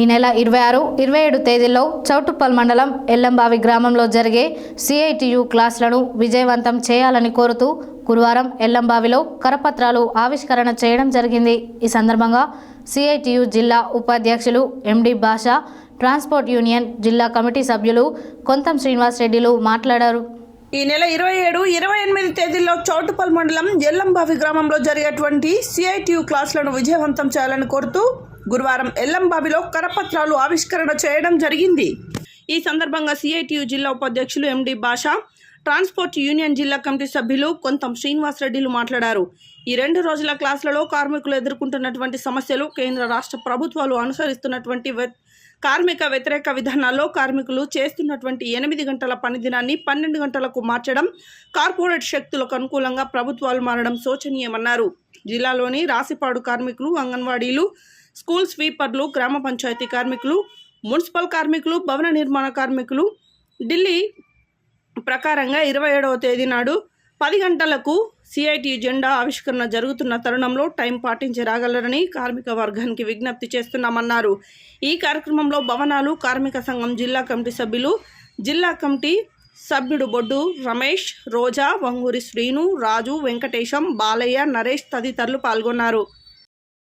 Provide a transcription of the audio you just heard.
ఈ నెల ఇరవై ఆరు ఇరవై ఏడు తేదీల్లో చౌటుప్పల్ మండలం ఎల్లంబావి గ్రామంలో జరిగే సిఐటియు క్లాసులను విజయవంతం చేయాలని కోరుతూ గురువారం ఎల్లంబావిలో కరపత్రాలు ఆవిష్కరణ చేయడం జరిగింది. ఈ సందర్భంగా సిఐటియు జిల్లా ఉపాధ్యక్షులు ఎండి భాష ట్రాన్స్పోర్ట్ యూనియన్ జిల్లా కమిటీ సభ్యులు కొంతం శ్రీనివాస్ రెడ్డిలు మాట్లాడారు. ఈ నెల ఇరవై ఏడు ఇరవై ఎనిమిది తేదీల్లో చౌటుపల్ మండలం ఎల్లంబావి గ్రామంలో జరిగేటువంటి సిఐటియు క్లాసులను విజయవంతం చేయాలని కోరుతూ గురువారం ఎల్లంబావిలో కరపత్రాలు ఆవిష్కరణ చేయడం జరిగింది. ఈ సందర్భంగా సిఐటియు జిల్లా ఉపాధ్యక్షులు ఎండి భాష ట్రాన్స్పోర్ట్ యూనియన్ జిల్లా కమిటీ సభ్యులు కొంతం శ్రీనివాస్ రెడ్డిలు మాట్లాడారు. ఈ రెండు రోజుల క్లాసులలో కార్మికులు ఎదుర్కొంటున్నటువంటి సమస్యలు కేంద్ర రాష్ట్ర ప్రభుత్వాలు అనుసరిస్తున్నటువంటి కార్మిక వ్యతిరేక విధానాల్లో కార్మికులు చేస్తున్నటువంటి ఎనిమిది గంటల పనిదినాన్ని పన్నెండు గంటలకు మార్చడం కార్పొరేట్ శక్తులకు అనుకూలంగా ప్రభుత్వాలు మారడం శోచనీయమన్నారు. జిల్లాలోని రాసిపాడు కార్మికులు అంగన్వాడీలు స్కూల్ స్వీపర్లు గ్రామ పంచాయతీ కార్మికులు మున్సిపల్ కార్మికులు భవన నిర్మాణ కార్మికులు. ఢిల్లీ ప్రకారంగా ఇరవై ఏడవ తేదీ నాడు పది గంటలకు సిఐటి జెండా ఆవిష్కరణ జరుగుతున్న తరుణంలో టైం పాటించి రాగలరని కార్మిక వర్గానికి విజ్ఞప్తి చేస్తున్నామన్నారు. ఈ కార్యక్రమంలో భవనాలు కార్మిక సంఘం జిల్లా కమిటీ సభ్యులు జిల్లా కమిటీ సభ్యుడు బొడ్డు రమేష్ రోజా వంగూరి శ్రీను రాజు వెంకటేశం బాలయ్య నరేష్ తదితరులు పాల్గొన్నారు.